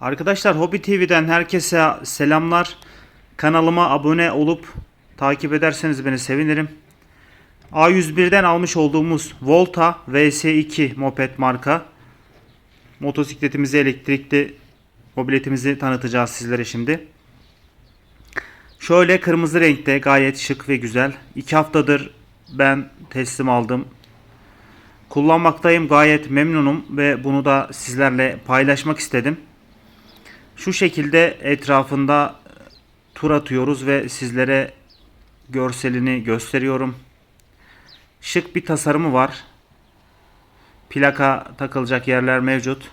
Arkadaşlar Hobby TV'den herkese selamlar. Kanalıma abone olup takip ederseniz beni sevinirim. A101'den almış olduğumuz Volta VS2 moped marka motosikletimizi elektrikli mobiletimizi tanıtacağız sizlere şimdi. Şöyle kırmızı renkte gayet şık ve güzel. 2 haftadır ben teslim aldım. Kullanmaktayım gayet memnunum ve bunu da sizlerle paylaşmak istedim. Şu şekilde etrafında tur atıyoruz ve sizlere görselini gösteriyorum. Şık bir tasarımı var. Plaka takılacak yerler mevcut.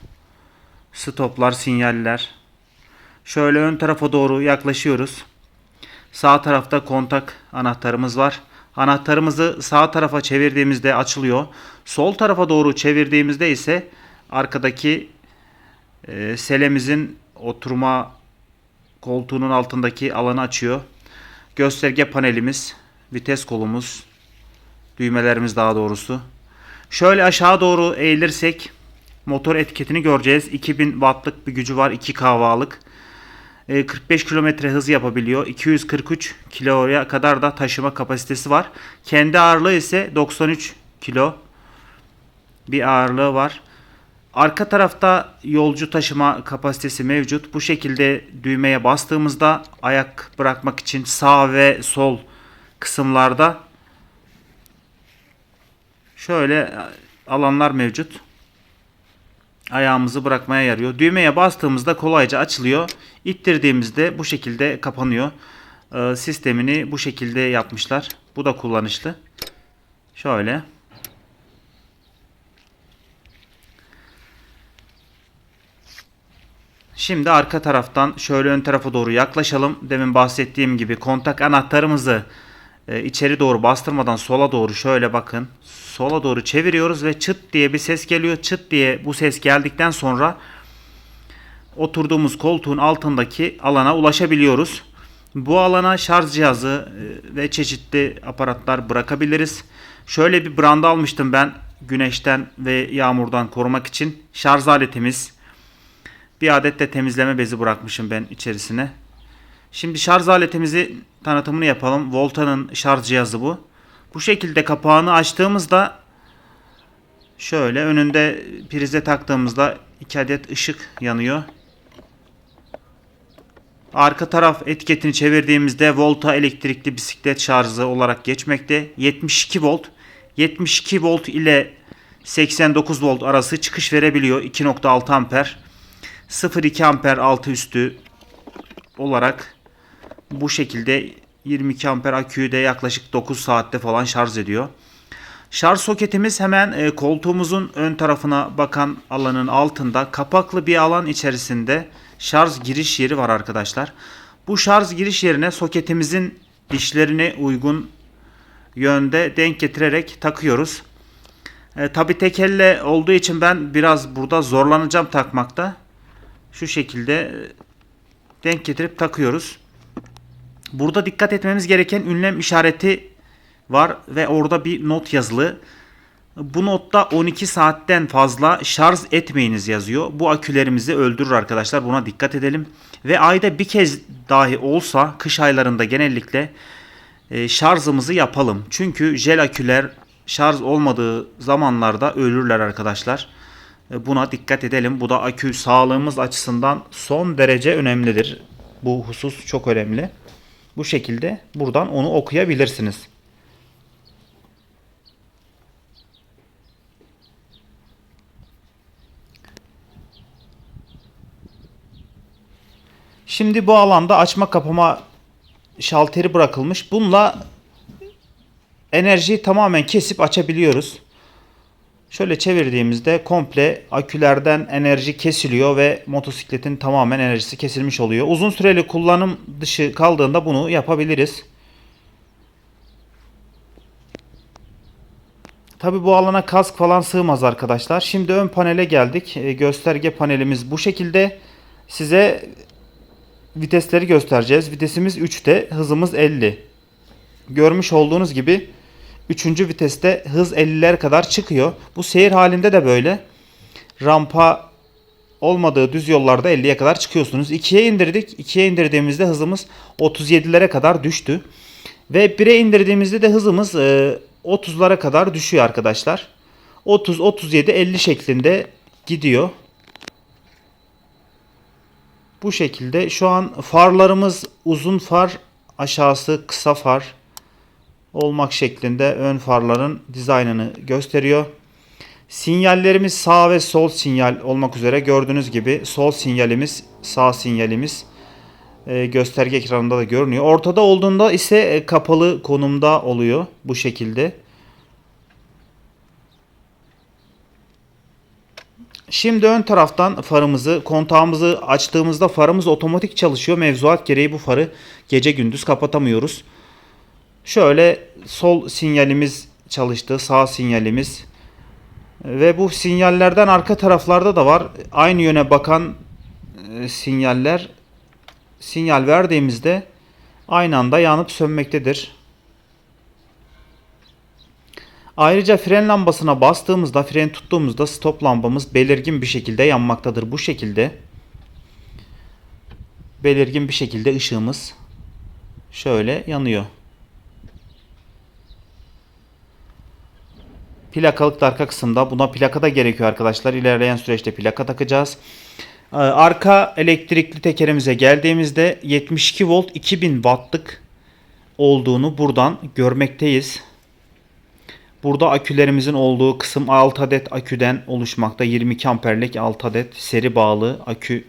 Stoplar, sinyaller. Şöyle ön tarafa doğru yaklaşıyoruz. Sağ tarafta kontak anahtarımız var. Anahtarımızı sağ tarafa çevirdiğimizde açılıyor. Sol tarafa doğru çevirdiğimizde ise arkadaki e, selemizin oturma koltuğunun altındaki alanı açıyor. Gösterge panelimiz, vites kolumuz, düğmelerimiz daha doğrusu. Şöyle aşağı doğru eğilirsek motor etiketini göreceğiz. 2000 wattlık bir gücü var. 2 kahvalık. 45 kilometre hız yapabiliyor. 243 kiloya kadar da taşıma kapasitesi var. Kendi ağırlığı ise 93 kilo bir ağırlığı var. Arka tarafta yolcu taşıma kapasitesi mevcut. Bu şekilde düğmeye bastığımızda ayak bırakmak için sağ ve sol kısımlarda şöyle alanlar mevcut. Ayağımızı bırakmaya yarıyor. Düğmeye bastığımızda kolayca açılıyor. İttirdiğimizde bu şekilde kapanıyor. Ee, sistemini bu şekilde yapmışlar. Bu da kullanışlı. Şöyle. Şimdi arka taraftan şöyle ön tarafa doğru yaklaşalım. Demin bahsettiğim gibi kontak anahtarımızı e, içeri doğru bastırmadan sola doğru şöyle bakın. Sola doğru çeviriyoruz ve çıt diye bir ses geliyor. Çıt diye bu ses geldikten sonra oturduğumuz koltuğun altındaki alana ulaşabiliyoruz. Bu alana şarj cihazı e, ve çeşitli aparatlar bırakabiliriz. Şöyle bir branda almıştım ben güneşten ve yağmurdan korumak için. Şarj aletimiz, bir adet de temizleme bezi bırakmışım ben içerisine. Şimdi şarj aletimizi tanıtımını yapalım. Volta'nın şarj cihazı bu. Bu şekilde kapağını açtığımızda şöyle önünde prize taktığımızda iki adet ışık yanıyor. Arka taraf etiketini çevirdiğimizde Volta elektrikli bisiklet şarjı olarak geçmekte. 72 volt. 72 volt ile 89 volt arası çıkış verebiliyor. 2.6 amper. 0.2 amper altı üstü olarak bu şekilde 22 amper aküyü de yaklaşık 9 saatte falan şarj ediyor. Şarj soketimiz hemen e, koltuğumuzun ön tarafına bakan alanın altında kapaklı bir alan içerisinde şarj giriş yeri var arkadaşlar. Bu şarj giriş yerine soketimizin dişlerine uygun yönde denk getirerek takıyoruz. E, Tabi tek elle olduğu için ben biraz burada zorlanacağım takmakta. Şu şekilde e, denk getirip takıyoruz. Burada dikkat etmemiz gereken ünlem işareti var ve orada bir not yazılı. Bu notta 12 saatten fazla şarj etmeyiniz yazıyor. Bu akülerimizi öldürür arkadaşlar. Buna dikkat edelim. Ve ayda bir kez dahi olsa kış aylarında genellikle e, şarjımızı yapalım. Çünkü jel aküler şarj olmadığı zamanlarda ölürler arkadaşlar. E, Buna dikkat edelim. Bu da akü sağlığımız açısından son derece önemlidir. Bu husus çok önemli. Bu şekilde buradan onu okuyabilirsiniz. Şimdi bu alanda açma kapama şalteri bırakılmış. Bununla enerjiyi tamamen kesip açabiliyoruz. Şöyle çevirdiğimizde komple akülerden enerji kesiliyor ve motosikletin tamamen enerjisi kesilmiş oluyor. Uzun süreli kullanım dışı kaldığında bunu yapabiliriz. Tabi bu alana kask falan sığmaz arkadaşlar. Şimdi ön panele geldik. E, gösterge panelimiz bu şekilde. Size vitesleri göstereceğiz. Vitesimiz 3'te, hızımız 50. Görmüş olduğunuz gibi 3. viteste hız 50'ler kadar çıkıyor. Bu seyir halinde de böyle. Rampa olmadığı düz yollarda 50'ye kadar çıkıyorsunuz. 2'ye indirdik. 2'ye indirdiğimizde hızımız 37'lere kadar düştü. Ve 1'e indirdiğimizde de hızımız e, 30'lara kadar düşüyor arkadaşlar. 30, 37, 50 şeklinde gidiyor. Bu şekilde şu an farlarımız uzun far, aşağısı kısa far olmak şeklinde ön farların dizaynını gösteriyor. Sinyallerimiz sağ ve sol sinyal olmak üzere gördüğünüz gibi sol sinyalimiz sağ sinyalimiz e, gösterge ekranında da görünüyor. Ortada olduğunda ise e, kapalı konumda oluyor bu şekilde. Şimdi ön taraftan farımızı, kontağımızı açtığımızda farımız otomatik çalışıyor. Mevzuat gereği bu farı gece gündüz kapatamıyoruz. Şöyle sol sinyalimiz çalıştı, sağ sinyalimiz. Ve bu sinyallerden arka taraflarda da var. Aynı yöne bakan e, sinyaller sinyal verdiğimizde aynı anda yanıp sönmektedir. Ayrıca fren lambasına bastığımızda, fren tuttuğumuzda stop lambamız belirgin bir şekilde yanmaktadır. Bu şekilde belirgin bir şekilde ışığımız şöyle yanıyor. Plakalık da arka kısımda. Buna plaka da gerekiyor arkadaşlar. İlerleyen süreçte plaka takacağız. Ee, Arka elektrikli tekerimize geldiğimizde 72 volt 2000 wattlık olduğunu buradan görmekteyiz. Burada akülerimizin olduğu kısım 6 adet aküden oluşmakta. 22 amperlik 6 adet seri bağlı akü.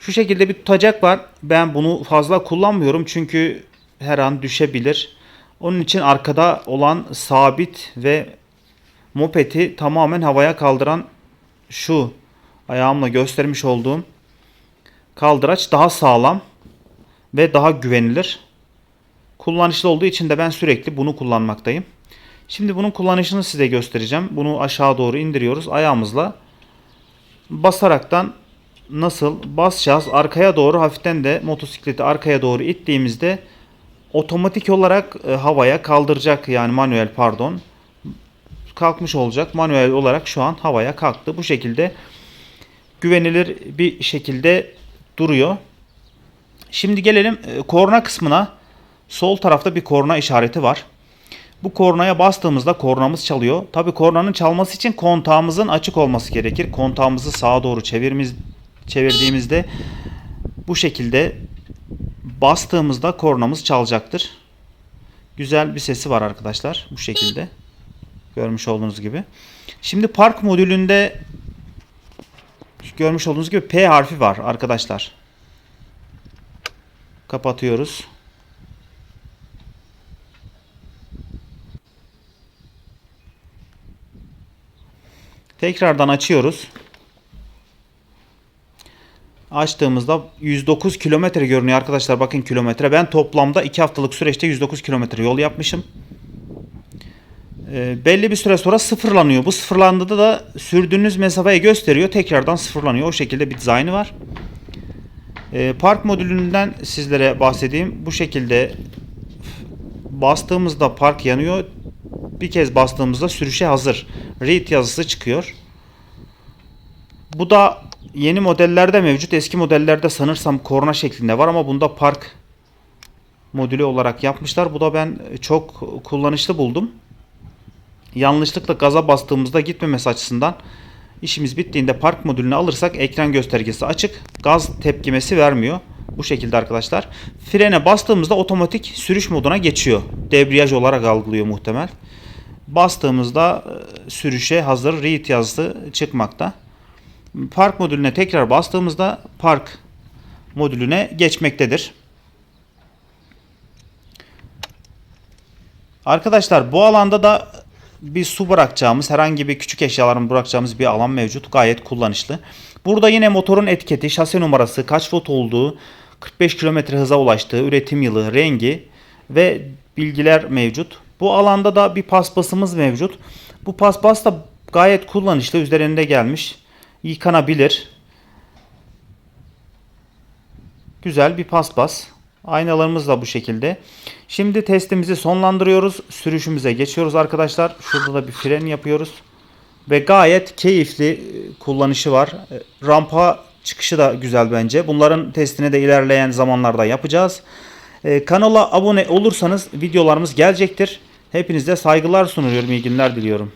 Şu şekilde bir tutacak var. Ben bunu fazla kullanmıyorum çünkü her an düşebilir. Onun için arkada olan sabit ve mopeti tamamen havaya kaldıran şu ayağımla göstermiş olduğum kaldıraç daha sağlam ve daha güvenilir. Kullanışlı olduğu için de ben sürekli bunu kullanmaktayım. Şimdi bunun kullanışını size göstereceğim. Bunu aşağı doğru indiriyoruz ayağımızla. Basaraktan nasıl basacağız arkaya doğru hafiften de motosikleti arkaya doğru ittiğimizde otomatik olarak e, havaya kaldıracak yani manuel pardon kalkmış olacak. Manuel olarak şu an havaya kalktı. Bu şekilde güvenilir bir şekilde duruyor. Şimdi gelelim e, korna kısmına. Sol tarafta bir korna işareti var. Bu kornaya bastığımızda kornamız çalıyor. Tabi kornanın çalması için kontağımızın açık olması gerekir. Kontağımızı sağa doğru çevirimiz, çevirdiğimizde bu şekilde bastığımızda kornamız çalacaktır. Güzel bir sesi var arkadaşlar bu şekilde. Görmüş olduğunuz gibi. Şimdi park modülünde görmüş olduğunuz gibi P harfi var arkadaşlar. Kapatıyoruz. Tekrardan açıyoruz. Açtığımızda 109 kilometre görünüyor arkadaşlar. Bakın kilometre. Ben toplamda 2 haftalık süreçte 109 kilometre yol yapmışım. E, belli bir süre sonra sıfırlanıyor. Bu sıfırlandığında da sürdüğünüz mesafeyi gösteriyor. Tekrardan sıfırlanıyor. O şekilde bir dizaynı var. E, park modülünden sizlere bahsedeyim. Bu şekilde bastığımızda park yanıyor. Bir kez bastığımızda sürüşe hazır. Read yazısı çıkıyor. Bu da yeni modellerde mevcut. Eski modellerde sanırsam korna şeklinde var ama bunda park modülü olarak yapmışlar. Bu da ben çok kullanışlı buldum yanlışlıkla gaza bastığımızda gitmemesi açısından işimiz bittiğinde park modülünü alırsak ekran göstergesi açık. Gaz tepkimesi vermiyor. Bu şekilde arkadaşlar. Frene bastığımızda otomatik sürüş moduna geçiyor. Debriyaj olarak algılıyor muhtemel. Bastığımızda e, sürüşe hazır read yazısı çıkmakta. Park modülüne tekrar bastığımızda park modülüne geçmektedir. Arkadaşlar bu alanda da bir su bırakacağımız, herhangi bir küçük eşyaların bırakacağımız bir alan mevcut. Gayet kullanışlı. Burada yine motorun etiketi, şase numarası, kaç volt olduğu, 45 km hıza ulaştığı, üretim yılı, rengi ve bilgiler mevcut. Bu alanda da bir paspasımız mevcut. Bu paspas da gayet kullanışlı. Üzerinde gelmiş. Yıkanabilir. Güzel bir paspas. Aynalarımız da bu şekilde. Şimdi testimizi sonlandırıyoruz. Sürüşümüze geçiyoruz arkadaşlar. Şurada da bir fren yapıyoruz. ve gayet keyifli e, kullanışı var. E, Rampa çıkışı da güzel bence. Bunların testini de ilerleyen zamanlarda yapacağız. E, Kanala abone olursanız videolarımız gelecektir. Hepinize saygılar sunuyorum. İyi günler diliyorum.